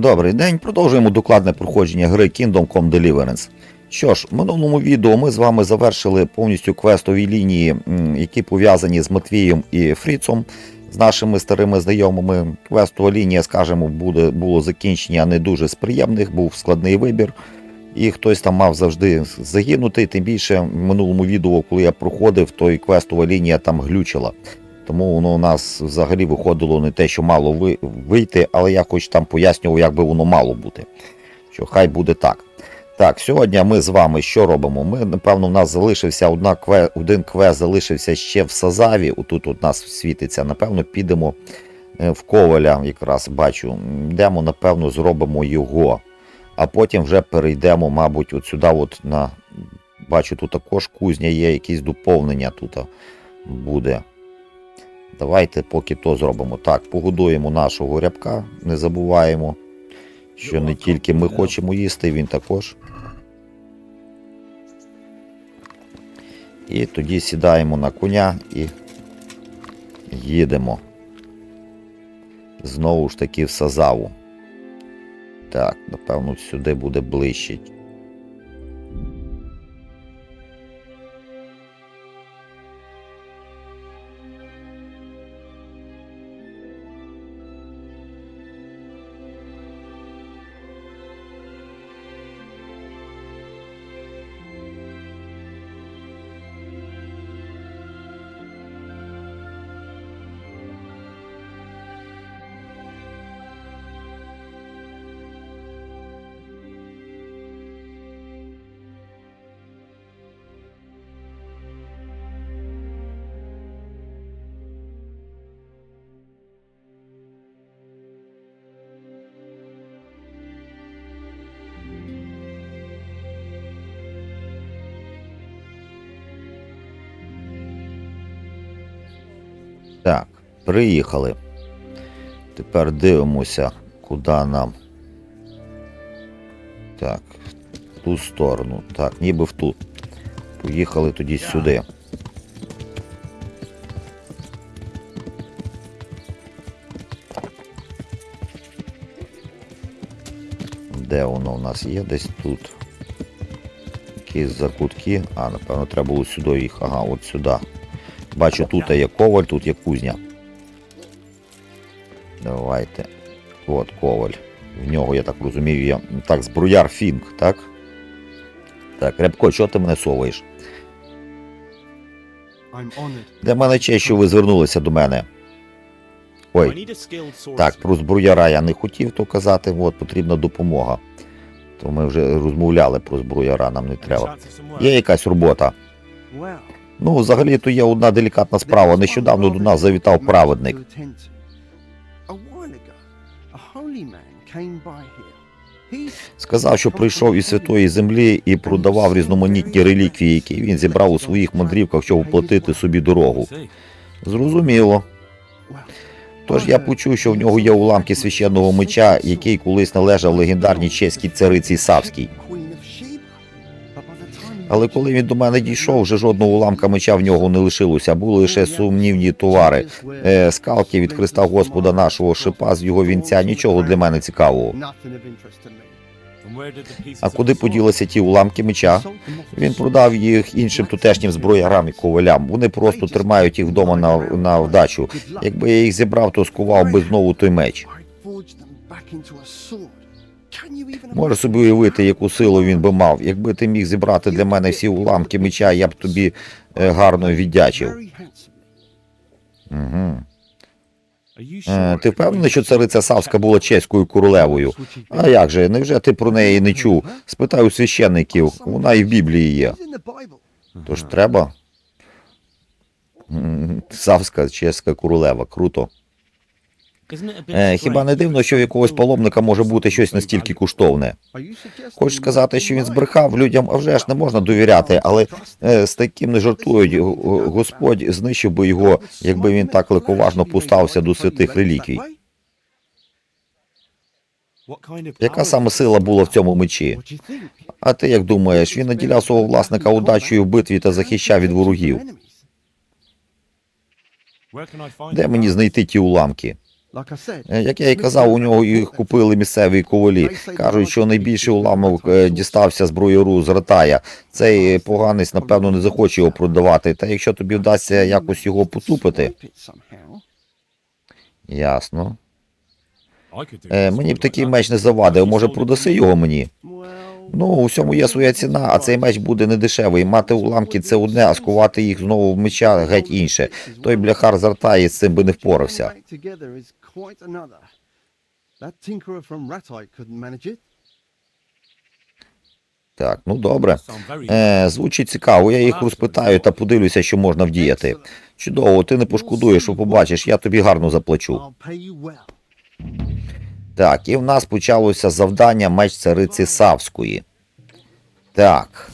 Добрий день. Продовжуємо докладне проходження гри Kingdom Come Deliverance. Що ж, в минулому відео ми з вами завершили повністю квестові лінії, які пов'язані з Матвієм і Фріцом, з нашими старими знайомими. Квестова лінія, скажімо, буде, було закінчення не дуже з приємних, був складний вибір. І хтось там мав завжди загинути. Тим більше в минулому відео, коли я проходив, то і квестова лінія там глючила. Тому воно у нас взагалі виходило не те, що мало вийти, але я хоч там пояснював, як би воно мало бути. Що хай буде так. Так, сьогодні ми з вами що робимо? Ми, напевно, у нас залишився одна кве, один квест залишився ще в Сазаві. Отут у нас світиться. Напевно, підемо е, в Коваля, якраз бачу. Йдемо, напевно, зробимо його. А потім вже перейдемо, мабуть, от сюди, от на. Бачу, тут також кузня є, якісь доповнення тут буде. Давайте поки то зробимо. Так, погодуємо нашого рябка, не забуваємо, що не тільки ми хочемо їсти, він також. І тоді сідаємо на коня і їдемо. Знову ж таки в Сазаву. Так, напевно, сюди буде ближче. Так, приїхали. Тепер дивимося, куди нам. Так, в ту сторону. Так, ніби в ту. Поїхали тоді сюди. Де воно у нас є? Десь тут. Якісь закутки. А, напевно, треба було сюди їх. Ага, от сюди. Бачу, тут є коваль, тут є кузня. Давайте. От коваль. В нього, я так розумію, є. Так, зброяр Фінг, так? Так, Рябко, чого ти мене соваєш? Для мене честь, що ви звернулися до мене. Ой, так, про зброяра я не хотів то казати, от потрібна допомога. То ми вже розмовляли про зброяра, нам не треба. Є якась робота. Ну, взагалі, то є одна делікатна справа. Нещодавно до нас завітав праведник. Сказав, що прийшов із святої землі і продавав різноманітні реліквії, які він зібрав у своїх мандрівках, щоб оплатити собі дорогу. Зрозуміло. Тож я почув, що в нього є уламки священного меча, який колись належав легендарній чеській цариці Савській. Але коли він до мене дійшов, вже жодного уламка меча в нього не лишилося, були лише сумнівні товари. Е, скалки від Христа Господа нашого шипа з його вінця, нічого для мене цікавого. А куди поділися ті уламки меча? Він продав їх іншим тутешнім зброярам і ковалям. Вони просто тримають їх вдома на, на вдачу. Якби я їх зібрав, то скував би знову той меч. Можеш собі уявити, яку силу він би мав. Якби ти міг зібрати для мене всі уламки меча, я б тобі е, гарно віддячив. Угу. Ти впевнений, що цариця Савська була чеською королевою? А як же, невже ти про неї не чув? Спитай у священників, вона і в Біблії є. Тож треба. Савська чеська королева, круто. Е, хіба не дивно, що в якогось паломника може бути щось настільки коштовне? Хочеш сказати, що він збрехав людям, а вже ж не можна довіряти, але е, з таким не жартують. Господь знищив би його, якби він так легковажно поставився до святих реліквій. Яка саме сила була в цьому мечі? А ти як думаєш, він наділяв свого власника удачею в битві та захищав від ворогів? Де мені знайти ті уламки? Е, Як я і казав, у нього їх купили місцеві ковалі. Кажуть, що найбільший уламок е, дістався зброєру з Ратая. Цей поганець, напевно, не захоче його продавати. Та якщо тобі вдасться якось його потупити, ясно. Е, мені б такий меч не завадив. Може, продаси його мені? Ну, у всьому є своя ціна, а цей меч буде не дешевий. Мати уламки це одне, а скувати їх знову в меча геть інше. Той бляхар з Ратаї з цим би не впорався. Так, ну добре. Е, звучить цікаво, я їх розпитаю та подивлюся, що можна вдіяти. Чудово, ти не пошкодуєш, що побачиш, я тобі гарно заплачу. Так, і в нас почалося завдання меч цариці Савської. Так.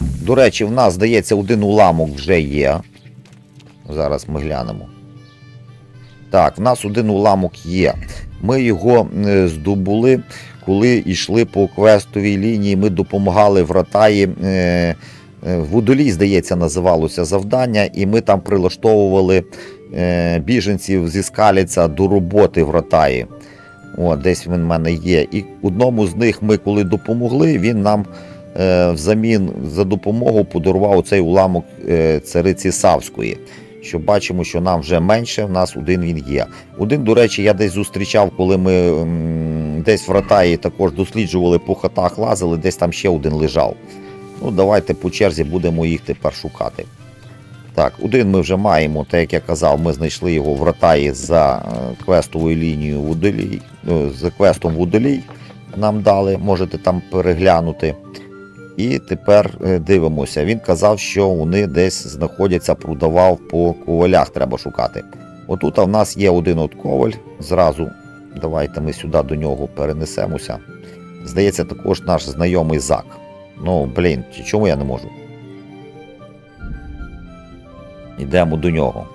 До речі, в нас, здається, один уламок вже є. Зараз ми глянемо. Так, в нас один уламок є. Ми його е, здобули, коли йшли по квестовій лінії. Ми допомагали в Ратаї. Е, е, Водолій, здається, називалося завдання, і ми там прилаштовували біженців зі скаліця до роботи в Ратаї. О, десь він в мене є. І одному з них ми, коли допомогли, він нам е, взамін за допомогу подарував цей уламок е, цариці Савської. Що бачимо, що нам вже менше, в нас один він є. Один, до речі, я десь зустрічав, коли ми м, десь в Ратаї також досліджували по хатах, лазили, десь там ще один лежав. Ну, давайте по черзі будемо їх тепер шукати. Так, один ми вже маємо, так як я казав, ми знайшли його в Ратаї за е, квестовою лінією Водолій, е, за квестом Водолій нам дали, можете там переглянути. І тепер е, дивимося. Він казав, що вони десь знаходяться, продавав по ковалях, треба шукати. Отут в нас є один от коваль. Зразу давайте ми сюди до нього перенесемося. Здається, також наш знайомий зак. Ну, блін, чому я не можу? Йдемо до нього.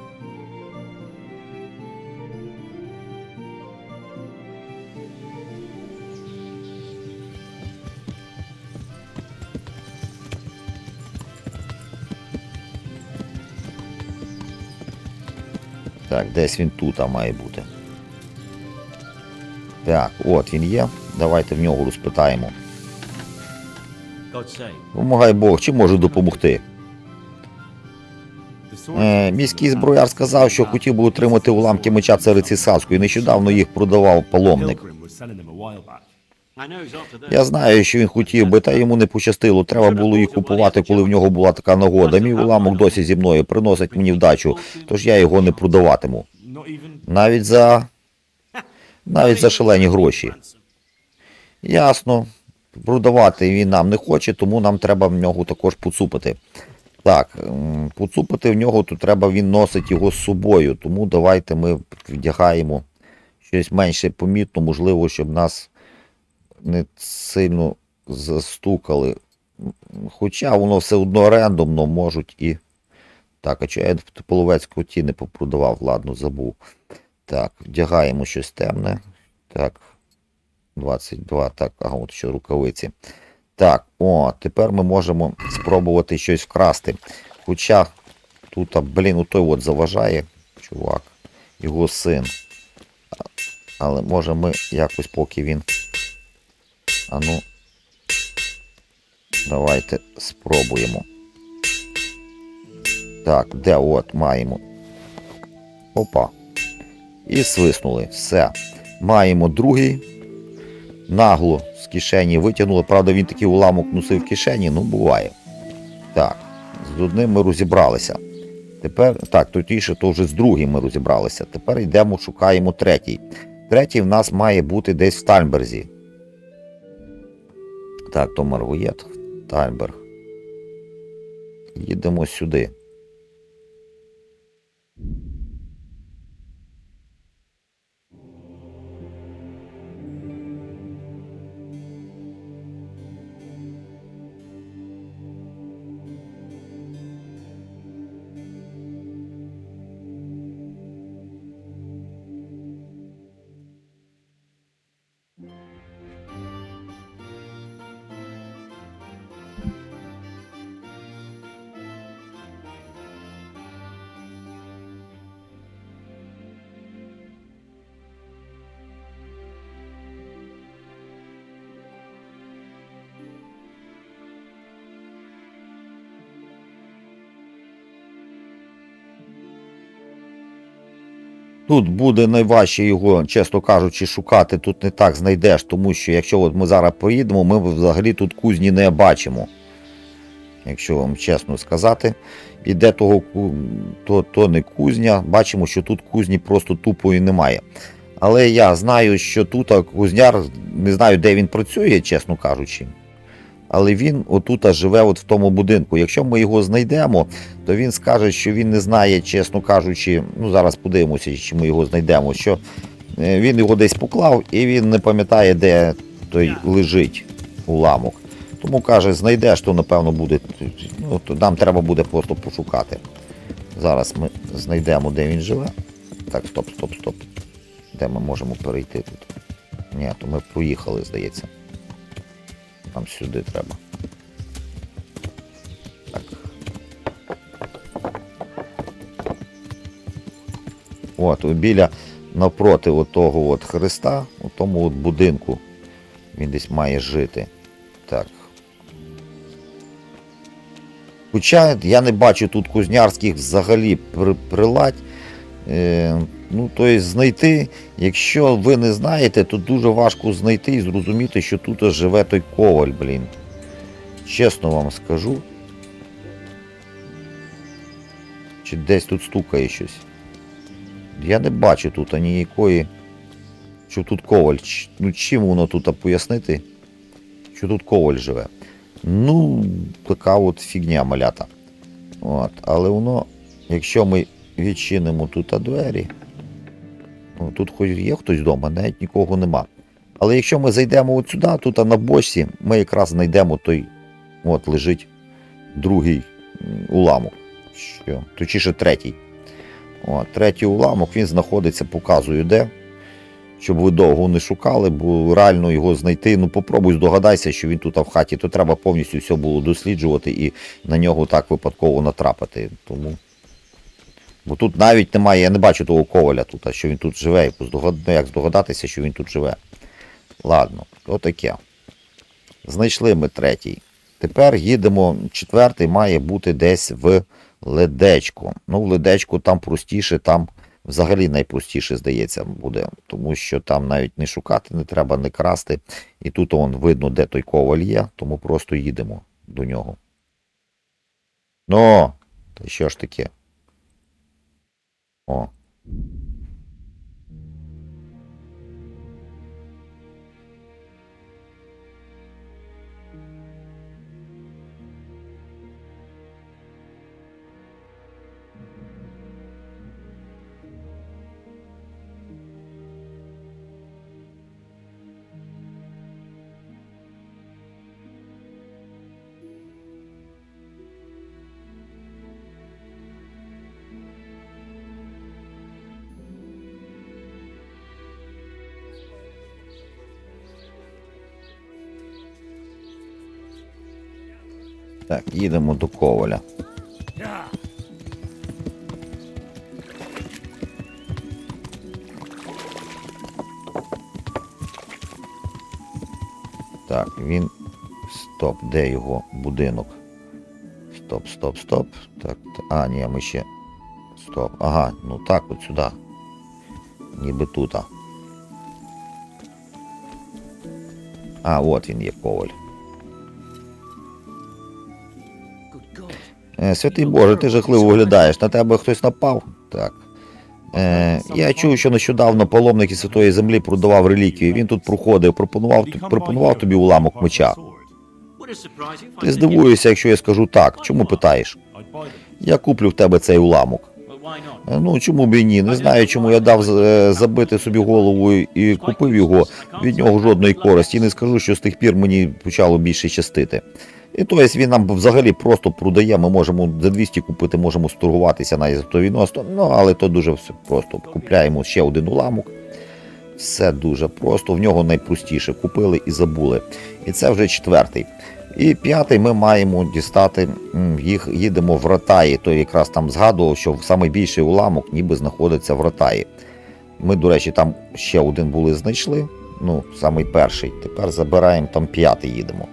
Так, десь він тут має бути. Так, от він є. Давайте в нього розпитаємо. Помагай Бог, чи можу допомогти? Е, міський зброяр сказав, що хотів би отримати уламки меча цариці Саської. Нещодавно їх продавав паломник. Я знаю, що він хотів би, та йому не пощастило. Треба було їх купувати, коли в нього була така нагода. Мій уламок досі зі мною приносить мені вдачу, тож я його не продаватиму. Навіть за навіть за шалені гроші. Ясно. Продавати він нам не хоче, тому нам треба в нього також поцупити. Так, поцупити в нього, то треба він носить його з собою. Тому давайте ми вдягаємо щось менше помітно, можливо, щоб нас не сильно застукали. Хоча воно все одно рандомно можуть і. Так, а чого я половецького ті не попродавав, ладно, забув. Так, вдягаємо щось темне. Так. 22, так, ага, от ще рукавиці. Так, о, тепер ми можемо спробувати щось вкрасти. Хоча тут, блін, у той от заважає, чувак, його син. Але може ми якось поки він. А ну. Давайте спробуємо. Так, де от маємо. Опа. І свиснули. Все. Маємо другий. Нагло з кишені витягнули. Правда, він такий уламок носив в кишені, ну буває. Так, з одним ми розібралися. Тепер, так, тотіше, то вже з другим ми розібралися. Тепер йдемо, шукаємо третій. Третій в нас має бути десь в Тальберзі. Так, то Марвоєт, Тальберг. Їдемо сюди. Тут буде найважче його, чесно кажучи, шукати тут не так знайдеш, тому що якщо от ми зараз поїдемо, ми взагалі тут кузні не бачимо. Якщо вам чесно сказати, і де того то, то не кузня, бачимо, що тут кузні просто тупої немає. Але я знаю, що тут кузняр, не знаю, де він працює, чесно кажучи. Але він отут живе от в тому будинку. Якщо ми його знайдемо, то він скаже, що він не знає, чесно кажучи, ну зараз подивимося, чи ми його знайдемо, що е, він його десь поклав і він не пам'ятає, де той лежить уламок. Тому каже, знайдеш, то напевно буде. Ну, то нам треба буде просто пошукати. Зараз ми знайдемо, де він живе. Так, стоп, стоп, стоп. Де ми можемо перейти тут? Ні, то ми проїхали, здається. Нам сюди треба. Так. От, біля навпроти отого от хреста, у тому от будинку. Він десь має жити. Так. Хоча я не бачу тут кузнярських взагалі при- приладь. Ну, тобто знайти, якщо ви не знаєте, то дуже важко знайти і зрозуміти, що тут живе той коваль, блін. Чесно вам скажу. Чи десь тут стукає щось. Я не бачу тут ніякої. Що тут коваль. Ну чим воно тут пояснити? Що тут коваль живе? Ну, така от фігня малята. От. Але воно, якщо ми відчинимо тут двері. Ну, тут хоч є хтось вдома, навіть нікого нема. Але якщо ми зайдемо от сюди, тут на бочці, ми якраз знайдемо той, от лежить другий уламок. Що? Точніше третій. От, третій уламок, він знаходиться, показую де. Щоб ви довго не шукали, бо реально його знайти. Ну попробуй здогадайся, що він тут в хаті, то треба повністю все було досліджувати і на нього так випадково натрапити. Тому. Бо тут навіть немає, я не бачу того коваля тут, а що він тут живе. Ну, як здогадатися, що він тут живе. Ладно, отаке. Знайшли ми третій. Тепер їдемо. Четвертий має бути десь в ледечку. Ну, в ледечку там простіше, там взагалі найпростіше, здається, буде. Тому що там навіть не шукати не треба, не красти. І тут он видно, де той коваль є, тому просто їдемо до нього. Ну, та що ж таке? О. Так, їдемо до коваля. Так, він. Стоп, де його будинок? Стоп, стоп, стоп. Так, а, ні, ми ще. Стоп. Ага, ну так, от сюди. Ніби тут. А, от він є коваль. Святий Боже, ти жахливо виглядаєш. На тебе хтось напав? Так. Е, я чув, що нещодавно паломник із Святої Землі продавав реліквії. Він тут проходив, пропонував, пропонував тобі уламок меча. Ти здивуєшся, якщо я скажу так. Чому питаєш? Я куплю в тебе цей уламок. Е, Ну чому б і ні? Не знаю, чому я дав е, забити собі голову і купив його. Від нього жодної користі. І не скажу, що з тих пір мені почало більше щастити. І тобто він нам взагалі просто продає. Ми можемо за 200 купити, можемо сторгуватися за 190, ну але то дуже все просто. Купляємо ще один уламок. Все дуже просто. В нього найпростіше. Купили і забули. І це вже четвертий. І п'ятий ми маємо дістати, їх їдемо в Ратаї. То якраз там згадував, що найбільший уламок ніби знаходиться в Ратаї. Ми, до речі, там ще один були знайшли. Ну, самий перший. Тепер забираємо там п'ятий їдемо.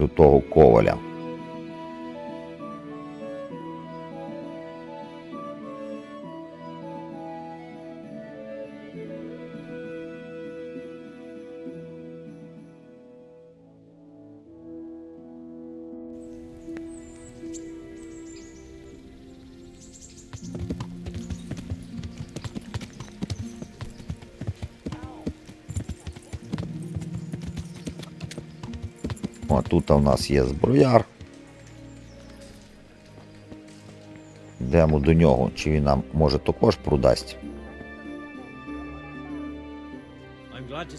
До того коваля. Тут у нас є зброяр. Йдемо до нього, чи він нам може також продасть.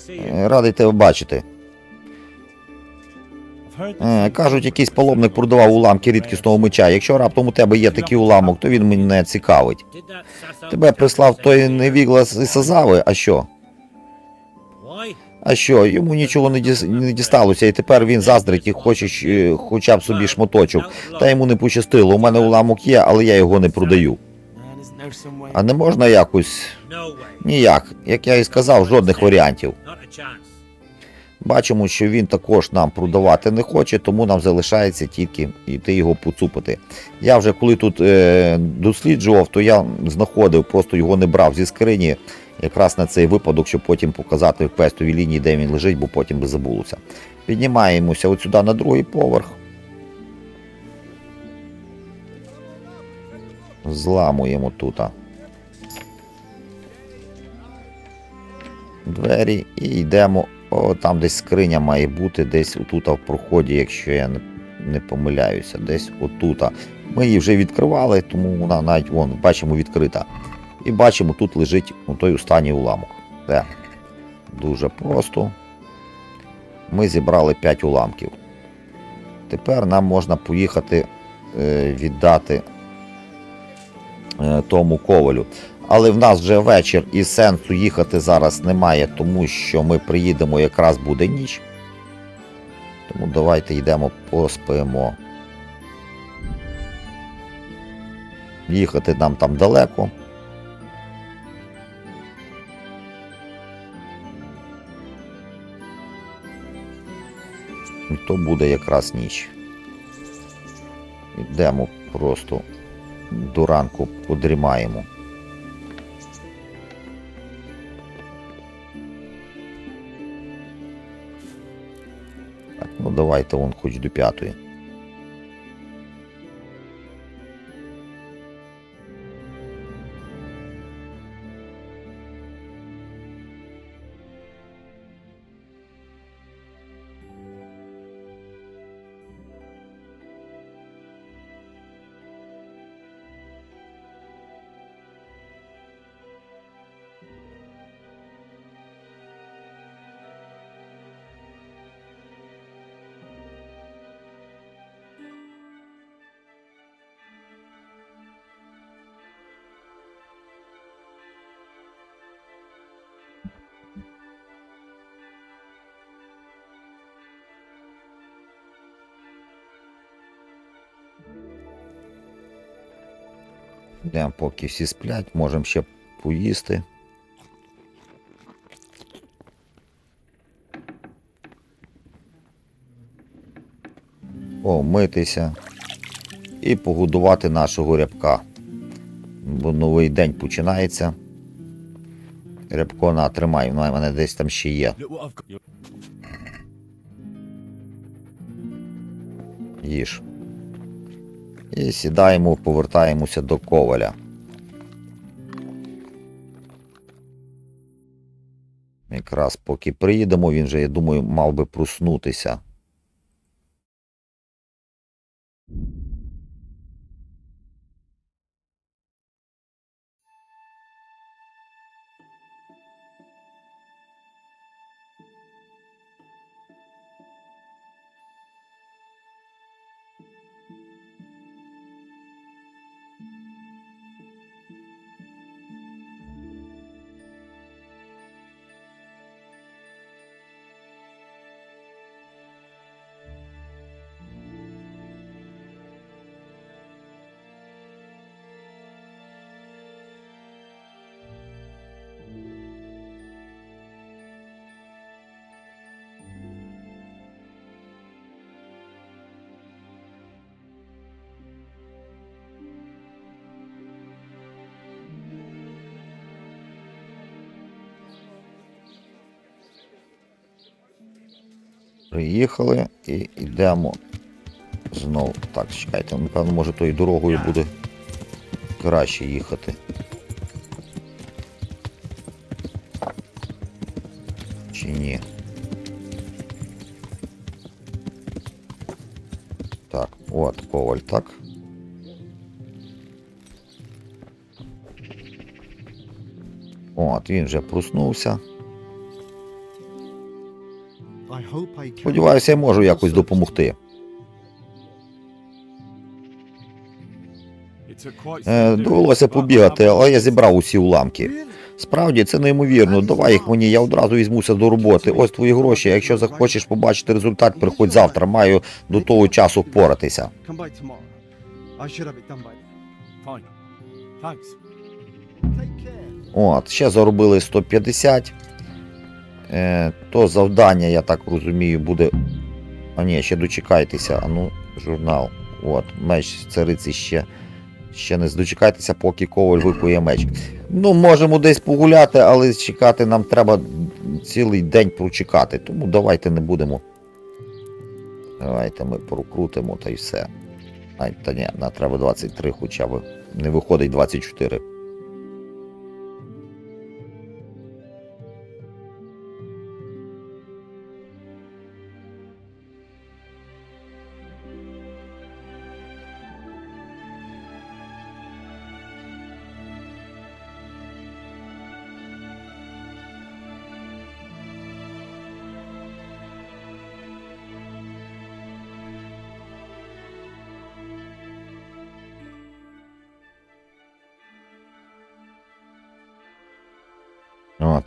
Е, Радий тебе бачити. Е, Кажуть, якийсь паломник продавав уламки рідкісного меча. Якщо раптом у тебе є такий уламок, то він мене цікавить. Тебе прислав той невіглас із Сазави, а що? А що, йому нічого не, дісталося, і тепер він заздрить і хоче е, хоча б собі шматочок. Та йому не пощастило. У мене уламок є, але я його не продаю. А не можна якось ніяк. Як я і сказав, жодних варіантів. Бачимо, що він також нам продавати не хоче, тому нам залишається тільки йти його поцупити. Я вже коли тут е, досліджував, то я знаходив, просто його не брав зі скрині, якраз на цей випадок, щоб потім показати в квестовій лінії, де він лежить, бо потім би забулося. Піднімаємося от сюди на другий поверх. Зламуємо тут. Двері і йдемо о, там десь скриня має бути, десь отута в проході, якщо я не, помиляюся, десь отута. Ми її вже відкривали, тому вона навіть вон, бачимо відкрита. І бачимо, тут лежить у той останній уламок. Де? Дуже просто. Ми зібрали 5 уламків. Тепер нам можна поїхати е, віддати е, тому ковалю. Але в нас вже вечір і сенсу їхати зараз немає, тому що ми приїдемо якраз буде ніч. Тому давайте йдемо поспимо. Їхати нам там далеко. То буде якраз ніч. Йдемо просто до ранку подрімаємо. Ну давайте вон хоч до п'ятої. Поки всі сплять, можемо ще поїсти. Помитися і погодувати нашого рябка. Бо новий день починається. Рябко на тримай, в мене десь там ще є. Їж. І сідаємо, повертаємося до коваля. Якраз поки приїдемо, він вже, я думаю, мав би проснутися. Приїхали і йдемо знову. Так, чекайте, напевно, може тою дорогою буде краще їхати. Чи ні? Так, От, коваль, так. От, він вже проснувся. Сподіваюся, я можу якось допомогти. Е, довелося побігати, але я зібрав усі уламки. Справді, це неймовірно. Давай їх мені, я одразу візьмуся до роботи. Ось твої гроші. Якщо захочеш побачити результат, приходь завтра. Маю до того часу впоратися. От, ще заробили 150. Е, то завдання, я так розумію, буде. А ні, ще дочекайтеся. А ну, журнал. От, меч цариці ще. Ще не дочекайтеся, поки коваль викує меч. Ну, можемо десь погуляти, але чекати нам треба цілий день прочекати. Тому давайте не будемо. Давайте ми прокрутимо та й все. Ай, та ні, нам треба 23, хоча б не виходить 24.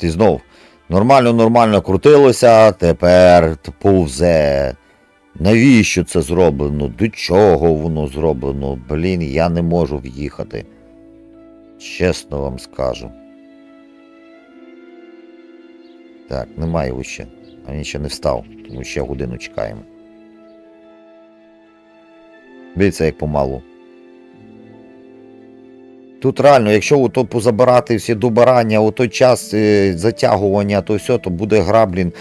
І знов. Нормально, нормально крутилося, тепер повзе. Навіщо це зроблено? До чого воно зроблено? Блін, я не можу в'їхати. Чесно вам скажу. Так, немає його ще. А він ще не встав, тому ще годину чекаємо. Дивіться, як помалу. Тут реально, якщо ото позабирати всі добирання, у той час е, затягування, то все, то буде гра, блін,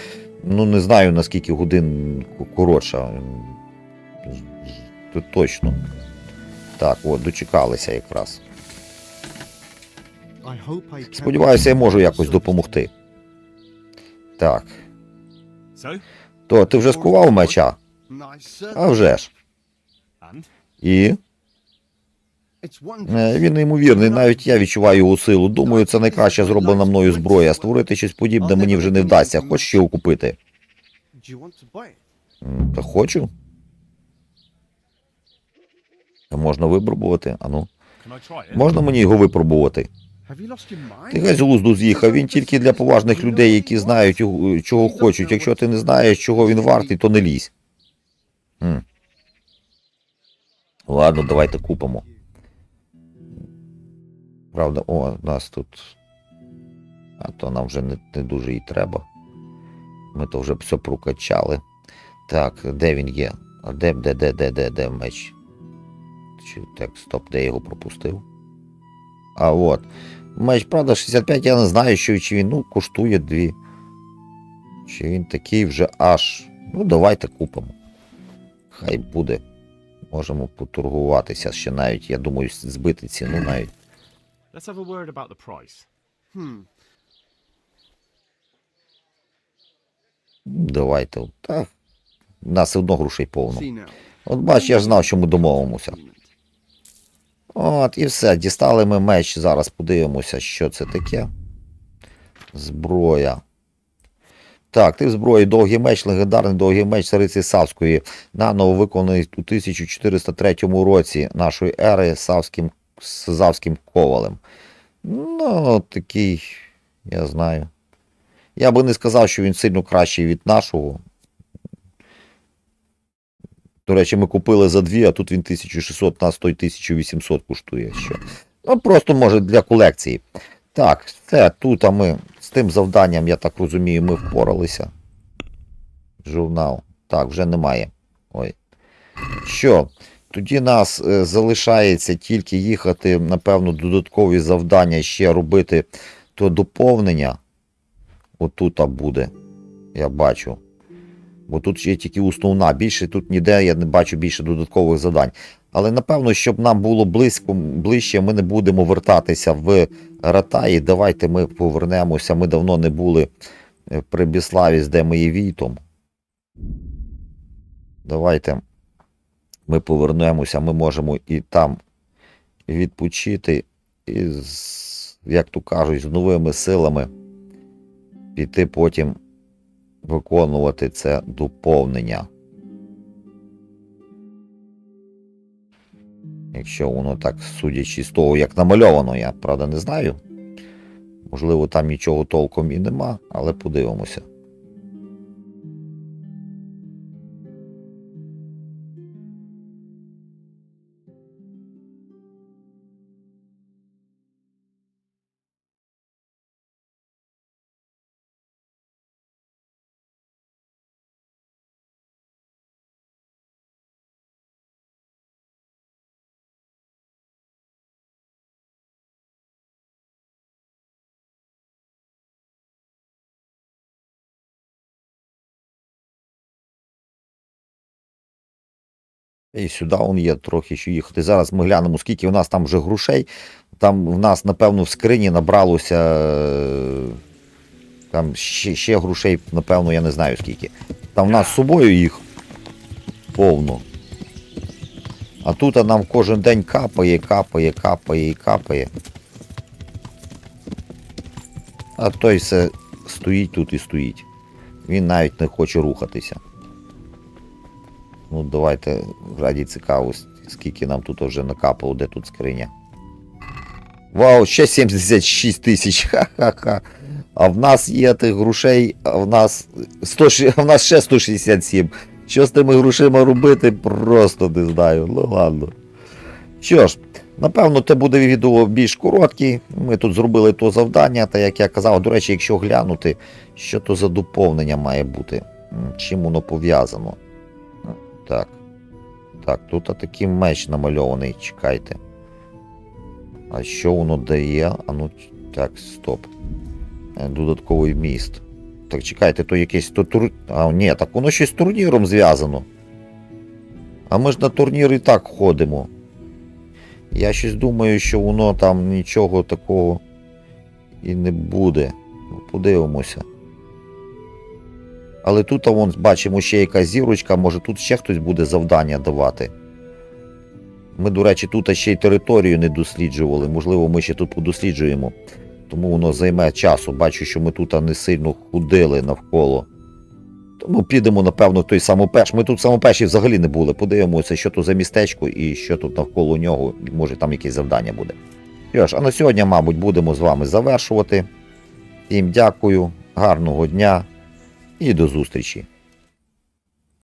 ну не знаю наскільки годин коротша. Тут точно. Так, от, дочекалися якраз. Сподіваюся, я можу якось допомогти. Так. То ти вже скував меча? А вже ж. І він неймовірний, навіть я відчуваю його силу. Думаю, це найкраща зроблена мною зброя. Створити щось подібне мені вже не вдасться. Хоч ще його купити? Та хочу. Можна випробувати. Ану. Можна мені його випробувати? Ти геть з глузду з'їхав. Він тільки для поважних людей, які знають, чого хочуть. Якщо ти не знаєш, чого він вартий, то не лізь. М. Ладно, давайте купимо. Правда, о, нас тут. А то нам вже не, не дуже і треба. Ми то вже все прокачали. Так, де він є? А де, де, де, де, де, де меч? Чи, так, стоп, де я його пропустив? А от. Меч, правда, 65, я не знаю, що чи він, ну, коштує дві. Чи він такий вже аж. Ну, давайте купимо. Хай буде. Можемо поторгуватися ще навіть, я думаю, збити ціну навіть. Let's have a word about the price. Hmm. Давайте. Так. У нас все одно грошей повно. От бач, я ж знав, що ми домовимося. От, і все. Дістали ми меч. Зараз подивимося, що це таке. Зброя. Так, ти в зброї довгий меч, легендарний довгий меч цариці Савської, наново виконаний у 1403 році нашої ери Савським, Савським ковалем. Ну, такий, я знаю. Я би не сказав, що він сильно кращий від нашого. До речі, ми купили за дві, а тут він 1600, нас той 1800 коштує. Що. Ну, просто може для колекції. Так, все, тут а ми з тим завданням, я так розумію, ми впоралися. Журнал. Так, вже немає. Ой. Що? Тоді нас е, залишається тільки їхати, напевно, додаткові завдання ще робити то доповнення. Отут буде. Я бачу. Бо тут є тільки основна. Більше тут ніде я не бачу більше додаткових завдань. Але напевно, щоб нам було близько, ближче, ми не будемо вертатися в Ратаї. Давайте ми повернемося. Ми давно не були е, при Біславі з Демої Війтом. Давайте ми повернемося, ми можемо і там відпочити, і, як то кажуть, з новими силами піти потім виконувати це доповнення. Якщо воно так, судячи з того, як намальовано, я правда не знаю. Можливо, там нічого толком і нема, але подивимося. І сюди он є трохи що їхати. Зараз ми глянемо, скільки в нас там вже грошей. Там в нас, напевно, в скрині набралося. е, Там ще, ще грошей, напевно, я не знаю скільки. Там в нас з собою їх повно. А тут нам кожен день капає, капає, капає і капає. А той все стоїть тут і стоїть. Він навіть не хоче рухатися. Ну, давайте раді цікавості, скільки нам тут вже накапало, де тут скриня. Вау, ще 76 тисяч. Ха-ха-ха. А в нас є тих грошей, а в нас 100, а в нас ще 167. Що з тими грошима робити, просто не знаю. Ну ладно. Що ж, напевно, це буде відео більш коротке. Ми тут зробили то завдання, та як я казав, до речі, якщо глянути, що то за доповнення має бути, чим воно пов'язано. Так. Так, тут такий меч намальований, чекайте. А що воно дає? А ну, так, стоп. Е, Додатковий міст. Так, чекайте, то якесь то тур... А, ні, так воно щось з турніром зв'язано. А ми ж на турнір і так ходимо. Я щось думаю, що воно там нічого такого і не буде. Подивимося. Але тут, вон, бачимо, ще якась зірочка, може тут ще хтось буде завдання давати. Ми, до речі, тут ще й територію не досліджували. Можливо, ми ще тут подосліджуємо. Тому воно займе часу. Бачу, що ми тут не сильно ходили навколо. Тому підемо, напевно, в той самопеш. Ми тут самопеші взагалі не були. Подивимося, що тут за містечко і що тут навколо нього. Може там якесь завдання буде. Ж, а на сьогодні, мабуть, будемо з вами завершувати. Всім дякую, гарного дня і до зустрічі!